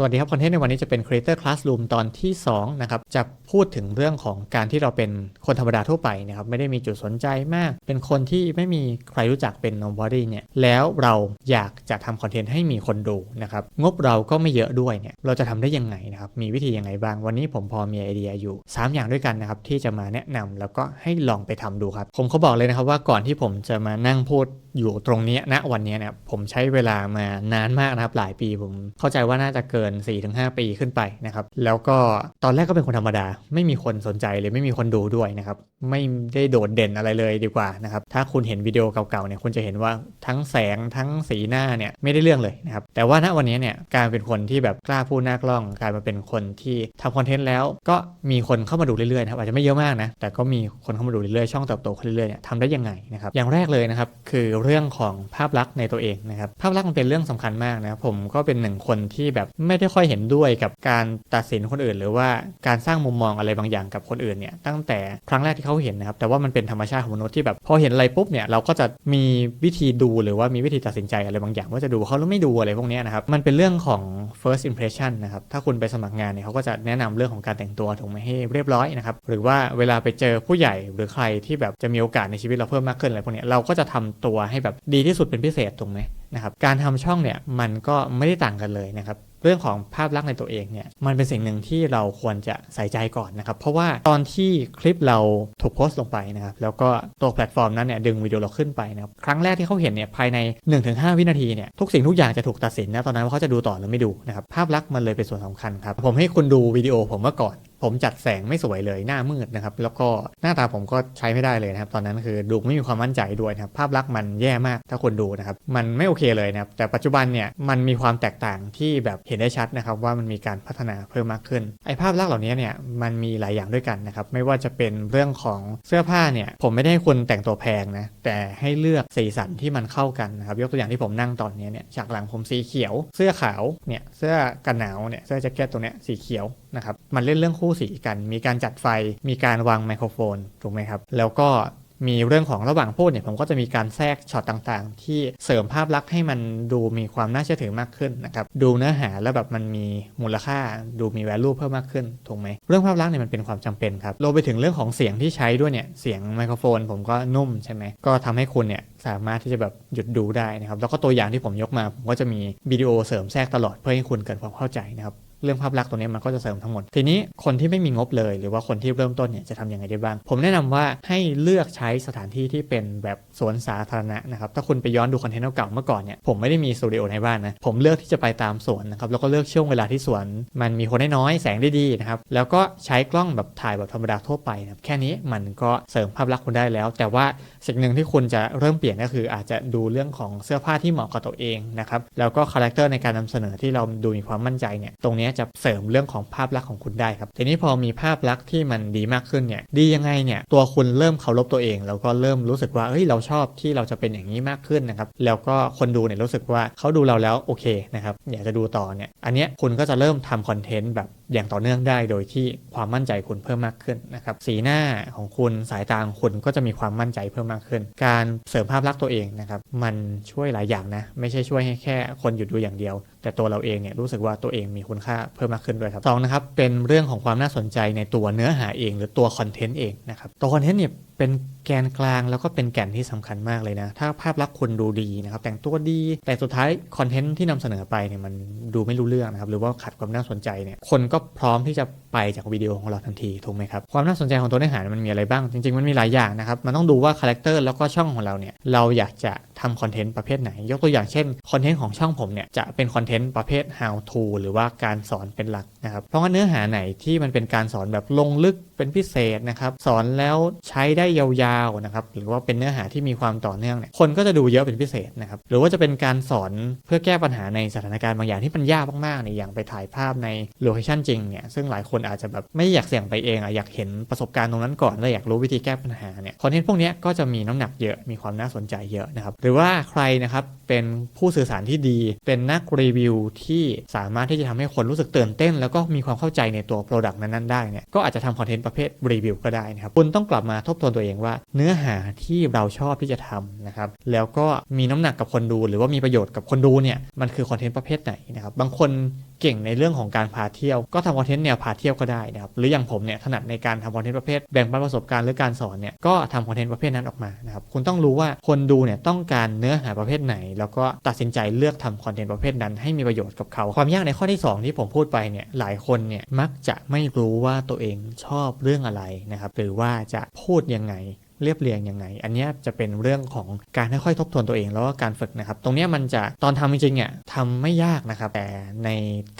สวัสดีครับคอนเทนต์ในวันนี้จะเป็น Creator Classroom ตอนที่2นะครับจะพูดถึงเรื่องของการที่เราเป็นคนธรรมดาทั่วไปนะครับไม่ได้มีจุดสนใจมาก เป็นคนที่ไม่มีใครรู้จักเป็น nobody เนี่ยแล้วเราอยากจะทำคอนเทนต์ให้มีคนดูนะครับงบเราก็ไม่เยอะด้วยเนี่ยเราจะทำได้ยังไงนะครับมีวิธียังไงบ้าง วันนี้ผมพอมีไอเดียอยู่ 3 อย่างด้วยกันนะครับที่จะมาแนะนำแล้วก็ให้ลองไปทำดูครับ ผมเขาบอกเลยนะครับว่าก่อนที่ผมจะมานั่งพูดอยู่ตรงนี้ยณวันนี้เนี่ยผมใช้เวลามานานมากนะครับหลายปีผมเข้าใจว่าน่าจะเกิน4-5 ปีขึ้นไปนะครับ แล้วก็ตอนแรกก็เป็นคนธรรมดา ไม่มีคนสนใจเลยไม่มีคนดูด้วยนะครับ ไม่ได้โดดเด่นอะไรเลยดีกว่านะครับ ถ้าคุณเห็นวิดีโอเก่าๆเนี่ยคุณจะเห็นว่าทั้งแสงทั้งสีหน้าเนี่ยไม่ได้เรื่องเลยนะครับ แต่ว่าณวันนี้เนี่ยการเป็นคนที่แบบกล้าพูดหน้ากล้องกลายมาเป็นคนที่ทำคอนเทนต์แล้ว ก็มีคนเข้ามาดูเรื่อยๆนะครับอาจจะไม่เยอะมากนะแต่ก็มีคนเข้ามาดูเรื่อยๆช่องเติบโตขึ้นเรื่อยๆเนี่ยทำได้ยังไงนะครับอย่างแรกเลยนะครับคือเรื่องของภาพลักษณ์ในตัวเองนะครับภาพลักษณ์มันเป็นเรื่องสำคัญมากนะผมก็เป็นหนึ่งคนที่แบบไม่ได้ค่อยเห็นด้วยกับการตัดสินคนอื่น หรือว่าการสร้างมุมมองอะไรบางอย่างกับคนอื่นเนี่ยตั้งแต่ครั้งแรกที่เขาเห็นนะครับแต่ว่ามันเป็นธรรมชาติของมนุษย์ที่แบบพอเห็นอะไรปุ๊บเนี่ยเราก็จะมีวิธีดูหรือว่ามีวิธีตัดสินใจอะไรบางอย่าง ว่าจะดูเขาหรือไม่ดูอะไรพวกนี้นะครับมันเป็นเรื่องของ first impression นะครับถ้าคุณไปสมัครงานเนี่ยเขาก็จะแนะนำเรื่องของการแต่งตัวถูกไหมให้เรียบร้อยนะครับหรือว่าเวลาไปเจอผู้ใหญ่หรือใครที่แบบจะมีโอกาสในชีวิตเราเพิ่มมากขึ้นอะไรพวกนี้เราก็จะทำตัวให้แบบดีที่สุดเป็นพิเศษถูกไหมนะครับการทำช่องเนี่ยมันก็ไม่ได้ต่างกันเลยนะครับ เรื่องของภาพลักษณ์ในตัวเองเนี่ยมันเป็นสิ่งหนึ่งที่เราควรจะใส่ใจก่อนนะครับ เพราะว่าตอนที่คลิปเราถูกโพสต์ลงไปนะครับแล้วก็ตัวแพลตฟอร์มนั้นเนี่ยดึงวิดีโอเราขึ้นไปนะครับครั้งแรกที่เขาเห็นเนี่ยภายใน 1-5 วินาทีเนี่ยทุกสิ่งทุกอย่างจะถูกตัดสินนะตอนนั้นว่าเขาจะดูต่อหรือไม่ดูนะครับภาพลักษณ์มันเลยเป็นส่วนสำคัญครับผมให้คุณดูวิดีโอผมเมื่อก่อน ผมจัดแสงไม่สวยเลยหน้ามืดนะครับ แล้วก็หน้าตาผมก็ใช้ไม่ได้เลยนะครับ ตอนนั้นคือดูไม่มีความมั่นใจด้วยนะครับ ภาพลักษณ์มันแย่มากถ้าคนดูนะครับ มันไม่โอเคเลยนะครับ แต่ปัจจุบันเนี่ยมันมีความแตกต่างที่แบบเห็นได้ชัดนะครับ ว่ามันมีการพัฒนาเพิ่มมากขึ้น ไอภาพลักษณ์เหล่านี้เนี่ยมันมีหลายอย่างด้วยกันนะครับ ไม่ว่าจะเป็นเรื่องของเสื้อผ้าเนี่ย ผมไม่ได้ให้คุณแต่งตัวแพงนะ แต่ให้เลือกสีสันที่มันเข้ากันนะครับ ยกตัวอย่างที่ผมนั่งตอนนี้เนี่ย ฉากหลังผมสีเขียว เสื้อขาว เนี่ย เสื้อกันหนาว เนี่ย เสื้อแจ็คเก็ตตัวเนี้ยสีเขียวนะครับ มันเล่นเรื่องคู่สีกัน มีการจัดไฟ มีการวางไมโครโฟน ถูกไหมครับ แล้วก็มีเรื่องของระหว่างพูดเนี่ยผมก็จะมีการแทรกช็อตต่างๆ ที่เสริมภาพลักษณ์ให้มันดูมีความน่าเชื่อถือมากขึ้นนะครับ ดูเนื้อหาแล้วแบบมันมีมูลค่า ดูมี value เพิ่มมากขึ้นถูกไหมเรื่องภาพลักษณ์เนี่ยมันเป็นความจำเป็นครับรวมไปถึงเรื่องของเสียงที่ใช้ด้วยเนี่ยเสียงไมโครโฟน ผมก็นุ่มใช่ไหมก็ทำให้คุณเนี่ยสามารถที่จะแบบหยุดดูได้นะครับแล้วก็ตัวอย่างที่ผมยกมาผมก็จะมีวิดีโอเสริมแทรกตลอดเพื่อให้คุณเกิดความเข้าใจนะครับ เรื่องภาพลักษณ์ตัวนี้มันก็จะเสริมทั้งหมด ทีนี้คนที่ไม่มีงบเลย หรือว่าคนที่เริ่มต้นเนี่ยจะทำยังไงได้บ้าง ผมแนะนำว่าให้เลือกใช้สถานที่ที่เป็นแบบสวนสาธารณะนะครับถ้าคุณไปย้อนดูคอนเทนต์เก่าๆเมื่อก่อนเนี่ยผมไม่ได้มีสตูดิโอในบ้านนะผมเลือกที่จะไปตามสวนนะครับแล้วก็เลือกช่วงเวลาที่สวน มันมีคนน้อยแสงได้ดีนะครับแล้วก็ใช้กล้องแบบถ่ายแบบธรรมดาทั่วไปนะครับแค่นี้มันก็เสริมภาพลักษณ์คุณได้แล้ว แต่ว่าสิ่งหนึ่งที่คุณจะเริ่มเปลี่ยนก็คือ อาจจะดูเรื่องของเสื้อผ้าที่เหมาะกับตัวเองนะครับแล้วก็คาแรคเตอร์ในการนำเสนอที่เราดูมีความมั่นใจเนี่ยตรงนี้จะเสริมเรื่องของภาพลักษณ์ของคุณได้ครับทีนี้พอมีภาพลักษณ์ที่มันดีมากขึ้นเนี่ยดียังไงเนี่ยตัวคุณเริ่มเคารพตัวเอง แล้วก็เริ่มรู้สึกว่าเฮ้ยเราชอบที่เราจะเป็นอย่างนี้มากขึ้นนะครับแล้วก็คนดูเนี่ยรู้สึกว่าเขาดูเราแล้วโอเคนะครับอยากจะดูต่อเนี่ยอันเนี้ยคุณก็จะเริ่มทำคอนเทนต์แบบอย่างต่อเนื่องได้โดยที่ความมั่นใจคุณเพิ่มมากขึ้นนะครับสีหน้าของคุณสายตาของคุณก็จะมีความมั่นใจเพิ่มมากขึ้น การเสริมภาพลักษณ์ตัวเองนะครับมันช่วยหลายอย่างนะไม่ใช่ช่วยให้แค่คนหยุดดูอย่างเดียวแต่ตัวเราเองเนี่ยรู้สึกว่าตัวเองมีคุณค่าเพิ่มมากขึ้นด้วยครับสองนะครับเป็นเรื่องของความน่าสนใจในตัวเนื้อหาเอง หรือตัวคอนเทนต์เองนะครับตัวคอนเทนต์เนี่ย เป็นแกนกลางแล้วก็เป็นแก่นที่สำคัญมากเลยนะ ถ้าภาพลักษณ์คุณดูดีนะครับ แต่งตัวดี แต่สุดท้ายคอนเทนต์ที่นำเสนอไปเนี่ยมันดูไม่รู้เรื่องนะครับ หรือว่าขัดความน่าสนใจเนี่ย คนก็พร้อมที่จะไปจากวิดีโอของเราทันทีถูกไหมครับ ความน่าสนใจของตัวเนื้อหามันมีอะไรบ้าง จริงๆ มันมีหลายอย่างนะครับ มันต้องดูว่าคาแรคเตอร์แล้วก็ช่องของเราเนี่ย เราอยากจะทำคอนเทนต์ประเภทไหน ยกตัวอย่างเช่นคอนเทนต์ของช่องผมเนี่ยจะเป็นคอนเทนต์ประเภท how to หรือว่าการสอนเป็นหลักนะครับ เพราะว่าเนื้อหาไหนที่มันเป็นการสอนแบบลงลึกเป็นพิเศษนะครับ สอนแล้วใช้ได้ยาวๆนะครับหรือว่าเป็นเนื้อหาที่มีความต่อเนื่องเนี่ยคนก็จะดูเยอะเป็นพิเศษนะครับหรือว่าจะเป็นการสอนเพื่อแก้ปัญหาในสถานการณ์บางอย่างที่มันยากมากๆเนี่ยอย่างไปถ่ายภาพในโลเคชันจริงเนี่ยซึ่งหลายคนอาจจะแบบไม่อยากเสี่ยงไปเองอะอยากเห็นประสบการณ์ตรงนั้นก่อนแล้วอยากรู้วิธีแก้ปัญหาเนี่ยคอนเทนต์พวกนี้ก็จะมีน้ำหนักเยอะมีความน่าสนใจเยอะนะครับหรือว่าใครนะครับเป็นผู้สื่อสารที่ดี เป็นนักรีวิวที่สามารถที่จะทำให้คนรู้สึกตื่นเต้น แล้วก็มีความเข้าใจในตัวโปรดักต์นั้นๆได้เนี่ยก็อาจจะทำคอนเทนต์ประเภทรีวิวก็ได้นะครับคุณต้องกลับมาทบทวนตัวเองว่า เนื้อหาที่เราชอบที่จะทำนะครับแล้วก็มีน้ำหนักกับคนดู หรือว่ามีประโยชน์กับคนดูเนี่ยมันคือคอนเทนต์ประเภทไหนนะครับบางคนเก่งในเรื่องของการพาเที่ยว ก็ทำคอนเทนต์แนวพาเที่ยวก็ได้นะครับหรืออย่างผมเนี่ยถนัดในการทำคอนเทนต์ประเภทแบ่งปันประสบการณ์หรือการสอนเนี่ยก็ทำคอนเทนต์ประเภทนั้นออกมานะครับคุณต้องรู้ว่าคนดูเนี่ยต้องการเนื้อหาประเภทไหน แล้วก็ตัดสินใจเลือกทำคอนเทนต์ประเภทนั้น ให้มีประโยชน์กับเขา ความยากในข้อที่ 2 ที่ผมพูดไปเนี่ยหลายคนเนี่ยมักจะไม่รู้ว่าตัวเองชอบเรื่องอะไรนะครับหรือว่าจะพูดยังไงยังไง เรียบเรียงยังไง อันนี้จะเป็นเรื่องของการค่อยๆทบทวนตัวเองแล้วก็การฝึกนะครับ ตรงนี้มันจะตอนทำจริงๆเนี่ยทำไม่ยากนะครับแต่ใน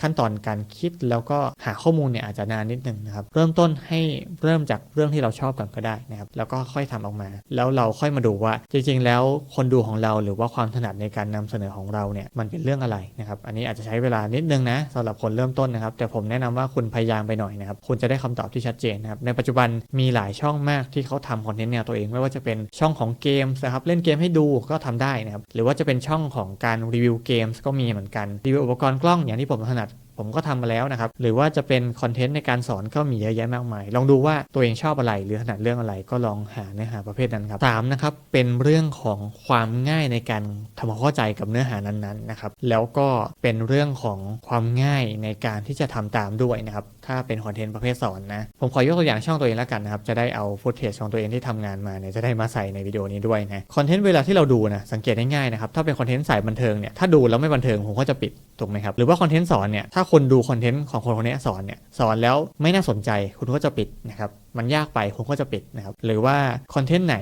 ขั้นตอนการคิดแล้วก็หาข้อมูลเนี่ยอาจจะนานนิดนึงนะครับเริ่มต้นให้เริ่มจากเรื่องที่เราชอบก่อนก็ได้นะครับแล้วก็ค่อยทำออกมา แล้วเราค่อยมาดูว่าจริง ๆ แล้วคนดูของเราหรือว่าความถนัดในการนำเสนอของเราเนี่ยมันเป็นเรื่องอะไรนะครับอันนี้อาจจะใช้เวลานิดนึงนะสำหรับคนเริ่มต้นนะครับแต่ผมแนะนำว่าคุณพยายามไปหน่อยนะครับคุณจะได้คำตอบที่ชัดเจนนะครับในปัจจุบันมีหลายช่องมากที่เขาทำคอนเทนต์แนวตัวเอง ไม่ว่าจะเป็นช่องของเกมนะครับเล่นเกมให้ดูก็ทำได้นะครับหรือว่าจะเป็นช่องของการรีวิวเกมส์ก็มีเหมือนกันรีวิวอุปกรณ์กล้องอย่างที่ผมถนัด ผมก็ทำมาแล้วนะครับ หรือว่าจะเป็นคอนเทนต์ในการสอนก็มีเยอะแยะมากมาย ลองดูว่าตัวเองชอบอะไร หรือถนัดเรื่องอะไรก็ลองหาเนื้อหาประเภทนั้นครับสามนะครับเป็นเรื่องของความง่ายในการทำความเข้าใจกับเนื้อหานั้นๆนะครับแล้วก็เป็นเรื่องของความง่ายในการที่จะทำตามด้วยนะครับถ้าเป็นคอนเทนต์ประเภทสอนนะผมขอยกตัวอย่างช่องตัวเองแล้วกันนะครับจะได้เอาฟุตเทจของตัวเองที่ทำงานมาเนี่ยจะได้มาใส่ในวิดีโอนี้ด้วยนะคอนเทนต์เวลาที่เราดูนะสังเกตง่ายๆนะครับถ้าเป็นคอนเทนต์สายบันเทิงเนี่ยถ้าดูแล้วไม่บันเทิงผมก็จะปิดถูกไหมครับหรือว่าคอนเทนต์สอนเนี่ยถ้าคนดูคอนเทนต์ของคนคนนี้สอนเนี่ยสอนแล้วไม่น่าสนใจคุณก็จะปิดนะครับ มันยากไปคุณก็จะปิดนะครับ หรือว่าคอนเทนต์ไหน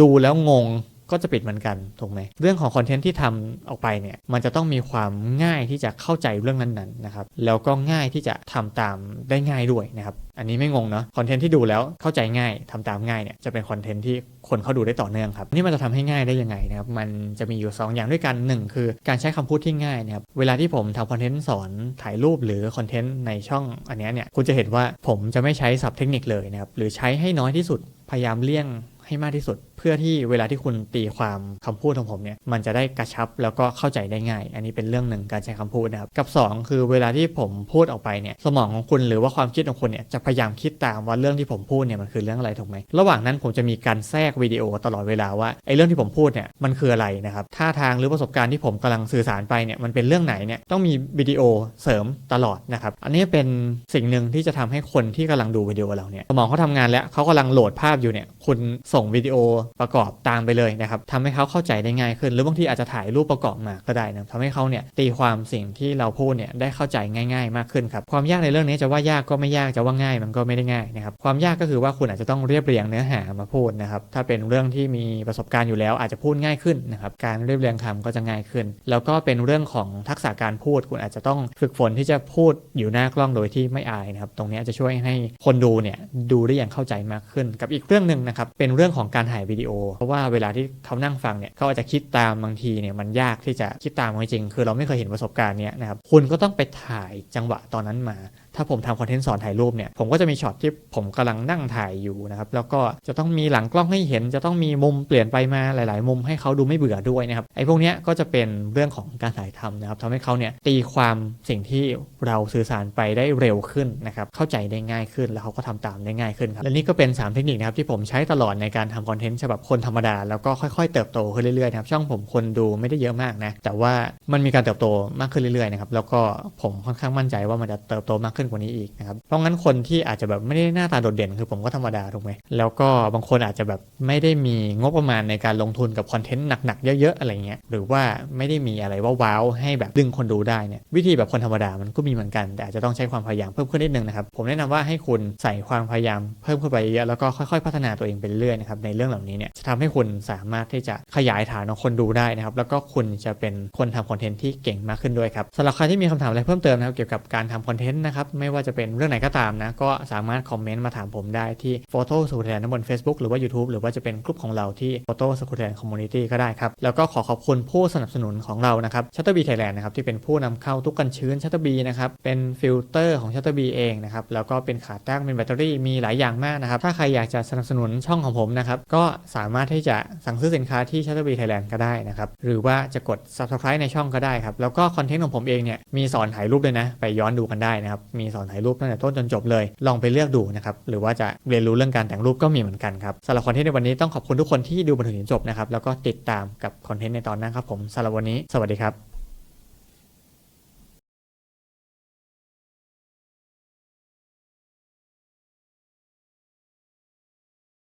ดูแล้วงง ก็จะปิดเหมือนกันถูกไหมเรื่องของคอนเทนต์ที่ทำออกไปเนี่ยมันจะต้องมีความง่ายที่จะเข้าใจเรื่องนั้นๆนะครับแล้วก็ง่ายที่จะทำตามได้ง่ายด้วยนะครับอันนี้ไม่งงเนาะคอนเทนต์ที่ดูแล้วเข้าใจง่ายทำตามง่ายเนี่ยจะเป็นคอนเทนต์ที่คนเขาดูได้ต่อเนื่องครับนี่มันจะทำให้ง่ายได้ยังไงนะครับมันจะมีอยู่ 2 อย่างด้วยกันหนึ่งคือการใช้คำพูดที่ง่ายนะครับเวลาที่ผมทำคอนเทนต์สอนถ่ายรูปหรือคอนเทนต์ในช่องอันนี้เนี่ยคุณจะเห็นว่าผมจะไม่ใช้ศัพท์เทคนิคเลยนะครับหรือใช้ให้น้อยที่สุดพยายามเลี่ยง ให้มากที่สุด เพื่อที่เวลาที่คุณตีความคำพูดของผมเนี่ยมันจะได้กระชับแล้วก็เข้าใจได้ง่าย อันนี้เป็นเรื่องหนึ่งการใช้คำพูดนะครับกับ 2 คือเวลาที่ผมพูดออกไปเนี่ยสมองของคุณหรือว่าความคิดของคุณเนี่ยจะพยายามคิดตามว่าเรื่องที่ผมพูดเนี่ยมันคือเรื่องอะไรถูกไหมระหว่างนั้นผมจะมีการแทรกวิดีโอตลอดเวลาว่าไอ้เรื่องที่ผมพูดเนี่ยมันคืออะไรนะครับท่าทางหรือประสบการณ์ที่ผมกำลังสื่อสารไปเนี่ยมันเป็นเรื่องไหนเนี่ยต้องมีวิดีโอเสริมตลอดนะครับอันนี้เป็นสิ่งหนึ่งที่จะทำให้คนที่กำลังดูวิดีโอเราเนี่ยสมองเขาทำงานแล้วเขากำลังโหลดภาพอยู่เนี่ยคุณส่งวิดีโอประกอบตามไปเลยนะครับทำให้เขาเข้าใจได้ง่ายขึ้น หรือบางทีอาจจะถ่ายรูปประกอบมาก็ได้นะทำให้เขาเนี่ยตีความสิ่งที่เราพูดเนี่ยได้เข้าใจง่าย ๆ มากขึ้นครับความยากในเรื่องนี้จะว่ายากก็ไม่ยากจะว่าง่ายมันก็ไม่ได้ง่ายนะครับความยากก็คือว่าคุณอาจจะต้องเรียบเรียงเนื้อหามาพูดนะครับถ้าเป็นเรื่องที่มีประสบการณ์อยู่แล้วอาจจะพูดง่ายขึ้นนะครับการเรียบเรียงคำก็จะง่ายขึ้น แล้วก็เป็นเรื่องของทักษะการพูด คุณอาจจะต้องฝึกฝนที่จะพูดอยู่หน้ากล้องโดยที่ไม่อายนะครับตรงนี้จะช่วยให้คนดูเนี่ยดูได้อย่างเข้าใจมากขึ้น กับอีกเรื่องหนึ่งนะครับเป็นเรื่องื่องของการถ่ายวิดีโอ เพราะว่าเวลาที่เขานั่งฟังเนี่ยเขาอาจจะคิดตามบางทีเนี่ยมันยากที่จะคิดตามจริง คือเราไม่เคยเห็นประสบการณ์เนี้ยนะครับคุณก็ต้องไปถ่ายจังหวะตอนนั้นมา ถ้าผมทำคอนเทนต์สอนถ่ายรูปเนี่ยผมก็จะมีช็อตที่ผมกำลังนั่งถ่ายอยู่นะครับแล้วก็จะต้องมีหลังกล้องให้เห็น จะต้องมีมุมเปลี่ยนไปมาหลาย ๆ มุมให้เขาดูไม่เบื่อด้วยนะครับไอ้พวกเนี้ยก็จะเป็นเรื่องของการถ่ายทำนะครับทำให้เขาเนี่ยตีความสิ่งที่เราสื่อสารไปได้เร็วขึ้นนะครับเข้าใจได้ง่ายขึ้นแล้วเขาก็ทำตามได้ง่ายขึ้นครับและนี่ก็เป็น 3 เทคนิคนะครับที่ผมใช้ตลอดในการการทำคอนเทนต์ฉบับคนธรรมดา แล้วก็ค่อยๆ เติบโตขึ้นเรื่อยๆนะครับช่องผมคนดูไม่ได้เยอะมากนะแต่ว่ามันมีการเติบโตมากขึ้นเรื่อยๆนะครับแล้วก็ผมค่อนข้างมั่นใจว่ามันจะเติบโตมากขึ้นกว่านี้อีกนะครับเพราะงั้นคนที่อาจจะแบบไม่ได้หน้าตาโดดเด่นคือผมก็ธรรมดาถูกไหมแล้วก็บางคนอาจจะแบบไม่ได้มีงบประมาณในการลงทุนกับคอนเทนต์หนักๆเยอะๆอะไรเงี้ยหรือว่าไม่ได้มีอะไรว่าว้าวให้แบบดึงคนดูได้เนี่ยวิธีแบบคนธรรมดามันก็มีเหมือนกัน แต่อาจจะต้องใช้ความพยายามเพิ่มขึ้นนิดนึงนะครับผมแนะนำว่าให้คุณใส่ความพยายามเพิ่มขึ้นไปเยอะแล้วก็ค่อยๆ พัฒนาตัวเองไปเรื่อยๆนะครับในเรื่องเหล่านี้เนี่ยจะทำให้คุณสามารถที่จะขยายฐานของคนดูได้นะครับแล้วก็คุณจะเป็นคนทำคอนเทนต์ที่เก่งมากขึ้นด้วยครับสำหรับใครที่มีคำถามอะไรเพิ่มเติมนะครับเกี่ยวกับการทำคอนเทนต์นะครับไม่ว่าจะเป็นเรื่องไหนก็ตามนะก็สามารถคอมเมนต์มาถามผมได้ที่ Photo s c u l t a n บน Facebook หรือว่า YouTube หรือว่าจะเป็นกลุ่มของเราที่ Photo s c u l t a n Community ก็ได้ครับแล้วก็ขอขอบคุณผู้สนับสนุนของเรานะครับ Shutterby Thailand นะครับที่เป็นผู้นำเข้าทุกกันชื้น Shutterby นะครับเป็นฟิลเตอร์ของ Shutterby เองนะครับแล้วก็เป็นขาตั้งเป็นแบตเตอรี่มีหลายอย่างมากนะครับถ้าใครอยากจะสนับสนุนช่องของผมนะครับ ก็สามารถที่จะสั่งซื้อสินค้าที่ Shutterby Thailand ก็ได้นะครับ หรือว่าจะกด Subscribe ในช่องก็ได้ครับ แล้วก็คอนเทนต์ของผมเองเนี่ยมีสอนถ่ายรูปด้วยนะ ไปย้อนดูกันได้นะครับ มีสอนถ่ายรูปตั้งแต่ต้นจนจบเลย ลองไปเลือกดูนะครับ หรือว่าจะเรียนรู้เรื่องการแต่งรูปก็มีเหมือนกันครับสำหรับคอนเทนต์ในวันนี้ต้องขอบคุณทุกคนที่ดูมาถึงจนจบนะครับ แล้วก็ติดตามกับคอนเทนต์ในตอนหนั้นครับผมสำหรับวันนี้ สวัสดีครับ